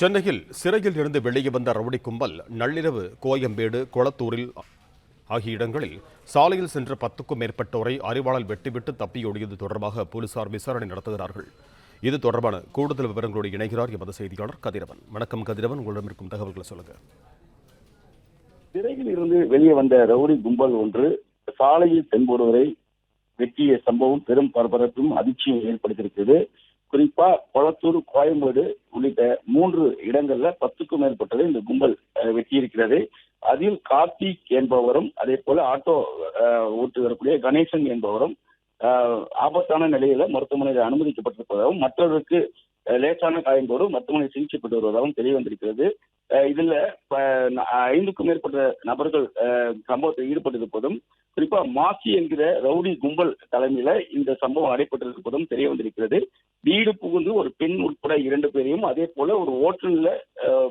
சென்னையில் சிறையில் இருந்து வெளியே வந்த ரவுடி கும்பல் நள்ளிரவு கோயம்பேடு கொளத்தூரில் ஆகிய இடங்களில் சாலையில் சென்ற பத்துக்கும் மேற்பட்டோரை அறிவாளால் வெட்டிவிட்டு தப்பியோடியது தொடர்பாக போலீசார் விசாரணை நடத்துகிறார்கள். இது தொடர்பான கூடுதல் விவரங்களோடு இணைகிறார் எமது செய்தியாளர் கதிரவன். வணக்கம் கதிரவன். உங்களிடம் இருக்கும் தகவல்களை சொல்லுங்க. சிறையில் இருந்து வெளியே வந்த ரவுடி கும்பல் ஒன்று சாலையில் தென்பொருவரை வெட்டிய சம்பவம் பெரும் பரபரப்பும் அதிர்ச்சியும் ஏற்படுத்தியிருக்கிறது. குறிப்பா கொளத்தூர் கோயம்பேடு உள்ளிட்ட மூன்று இடங்கள்ல பத்துக்கும் மேற்பட்டது இந்த கும்பல் வெட்டியிருக்கிறது. அதில் கார்த்திக் என்பவரும் அதே போல ஆட்டோ ஓட்டு வரக்கூடிய கணேசன் என்பவரும் ஆபத்தான நிலையில மருத்துவமனையில் அனுமதிக்கப்பட்டிருப்பதாகவும் மற்றவருக்கு லேசான காயங்களோடு மருத்துவமனை சிகிச்சை பெற்று வருவதாகவும் தெரிய வந்திருக்கிறது இதுல ப- ந- ஐந்துக்கும் மேற்பட்ட நபர்கள் சம்பவத்தில் ஈடுபட்டிருப்பதும் குறிப்பா மாசி என்கிற ரவுடி கும்பல் தலைமையில இந்த சம்பவம் நடைபெற்றிருப்பதும் தெரிய வந்திருக்கிறது வீடு புகுந்து ஒரு பெண் உட்பட இரண்டு பேரையும் அதே போல ஒரு ஓட்டல்ல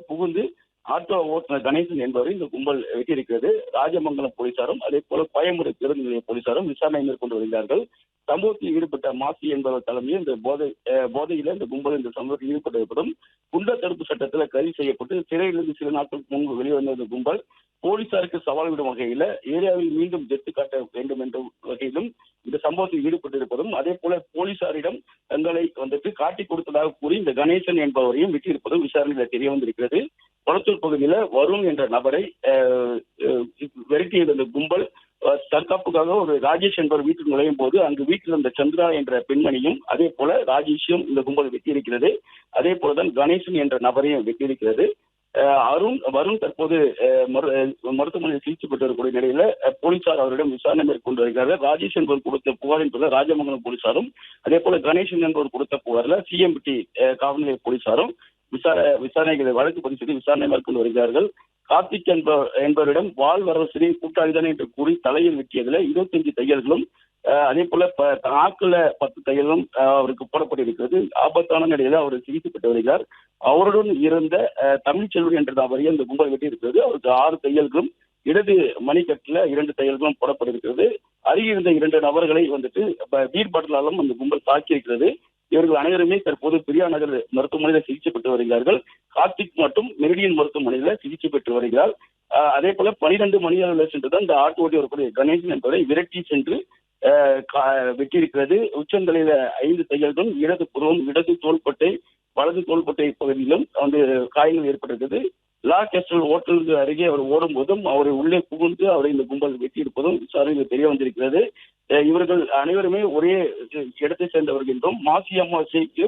புகுந்து ஆட்டோ ஓட்டுநர் கணேசன் என்பவரை இந்த கும்பல் வெட்டியிருக்கிறது. ராஜமங்கலம் போலீசாரும் அதே போல கோயம்புத்தூர் பேருந்து நிலைய போலீசாரும் விசாரணை மேற்கொண்டு வருகிறார்கள். சம்பவத்தில் ஈடுபட்ட மாசி என்பவர் தலைமையில் இந்த போதை போதையில இந்த கும்பல் இந்த சம்பவத்தில் ஈடுபட்டிருப்பதும் குண்டர் தடுப்பு சட்டத்தில் கைது செய்யப்பட்டு சிறையிலிருந்து சில நாட்களுக்கு முன்பு வெளிவந்த இந்த கும்பல் போலீசாருக்கு சவால் விடும் வகையில ஏரியாவில் மீண்டும் ஜெட்டு காட்ட வேண்டும் என்ற வகையிலும் இந்த சம்பவத்தில் ஈடுபட்டிருப்பதும் அதே போல போலீசாரிடம் தங்களை வந்துட்டு காட்டி கொடுத்ததாக கூறி இந்த கணேசன் என்பவரையும் விட்டிருப்பதும் விசாரணையில் தெரிய வந்திருக்கிறது. கொளத்தூர் பகுதியில வருண் என்ற நபரை விரட்டியிருந்த கும்பல். தற்காப்புக்காக ஒரு ராஜேஷ் என்பவர் வீட்டில் நுழையும் போது அங்கு வீட்டில் இருந்த சந்திரா என்ற பெண்மணியும் அதே போல ராஜேஷும் இந்த கும்பல் வெட்டியிருக்கிறது. அதே போலதான் கணேசன் என்ற நபரையும் வெட்டியிருக்கிறது. அருண் வருண் தற்போது மரு- மருத்துவமனையில் சிகிச்சை பெற்று வரக்கூடிய நிலையில போலீசார் அவரிடம் விசாரணை மேற்கொண்டு வருகிறார்கள் ராஜேஷ் என்பவர் கொடுத்த புகார் என்பது ராஜமங்கலம் போலீசாரும் அதே போல கணேசன் என்பவர் கொடுத்த புகார்ல சிஎம்பி காவல் நிலைய போலீசாரும் விசார விசாரணைகளை வழக்கு பதிவு செய்து விசாரணை மேற்கொண்டு வருகிறார்கள். கார்த்திக் என்பவர் என்பவரிடம் வாழ் வரவசரி கூட்டாளிதான் என்று கூறி தலையில் வெட்டியதுல இருபத்தஞ்சு தையல்களும் அதே போல ப- நாக்குல பத்து தையலும் அவருக்கு போடப்பட்டிருக்கிறது. ஆபத்தான நிலையில அவர் சிகிச்சை பெற்று வருகிறார். அவருடன் இருந்த தமிழ்ச்செல்வன் என்ற நபரையும் இந்த கும்பல் வெட்டி இருக்கிறது அவருக்கு ஆறு தையல்களும் இடது மணிக்கட்டில் இரண்டு தையல்களும் போடப்பட்டிருக்கிறது. அருகில் இருந்த இரண்டு நபர்களை வந்துட்டு ப- பீர் பாட்டிலாலும் அந்த கும்பல் தாக்கியிருக்கிறது. இவர்கள் அனைவருமே தற்போது பெரியா நகர் மருத்துவமனையில் சிகிச்சை பெற்று வருகிறார்கள். கார்த்திக் மற்றும் மெரிடியன் மருத்துவமனையில் சிகிச்சை பெற்று வருகிறார். அதே போல பனிரெண்டு மணி அளவில் சென்று தான் இந்த ஆட்டு ஓட்டி வரக்கூடிய கணேசன் என்பவரை விரட்டி சென்று கா- வெட்டியிருக்கிறது. உச்சந்தலையில ஐந்து தையல்களும் இடது புறம் இடது தோள்பட்டை வலது தோள்பட்டை பகுதியிலும் வந்து காயங்கள் ஏற்பட்டிருக்கிறது லா கேஸ்டல் ஹோட்டலுக்கு அருகே அவர் ஓடும் போதும் அவரை உள்ளே புகுந்து அவரை இந்த கும்பல் வெட்டியிருப்பதும் விசாரணையில் தெரிய வந்திருக்கிறது. இவர்கள் அனைவருமே ஒரே இடத்தை சேர்ந்தவர்கள் என்றும் மாசி அமாவாசைக்கு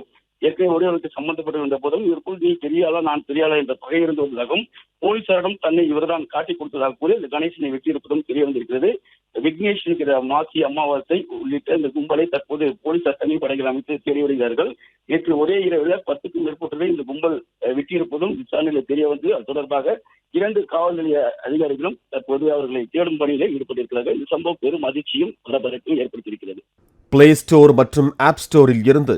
ஏற்கனவே ஒருவருக்கு சம்பந்தப்பட்டு சம்பந்தப்பட்டிருந்த போதும் இதற்குள் நீ பெரியாளா நான் பெரியாளா என்ற பகை இருந்து வந்ததாகவும் போலீசாரிடம் தன்னை இவர்தான் காட்டிக் கொடுத்ததாக கூறி இந்த கணேசனை வெட்டியிருப்பதும் தெரிய வந்திருக்கிறது. விக்னேஷ் என்கிற மாசி அமாவாசை உள்ளிட்ட இந்த கும்பலை தற்போது போலீசார் தனிப்படைகள் அமைத்து தேடி வருகிறார்கள். நேற்று ஒரே இரவில் பத்துக்கும் மேற்பட்டதை இந்த கும்பல் வெட்டியிருப்பதும் விசாரணையில் தெரிய வந்து அது தொடர்பாக இரண்டு காவல் நிலைய அதிகாரிகளும் தற்போது அவர்களை தேடும் பணியில ஈடுபட்டிருக்கிறார்கள். இந்த சம்பவம் பெரும் அதிர்ச்சியும் பரபரப்பையும் ஏற்படுத்தியிருக்கிறது. பிளே ஸ்டோர் மற்றும் ஆப் ஸ்டோரில் இருந்து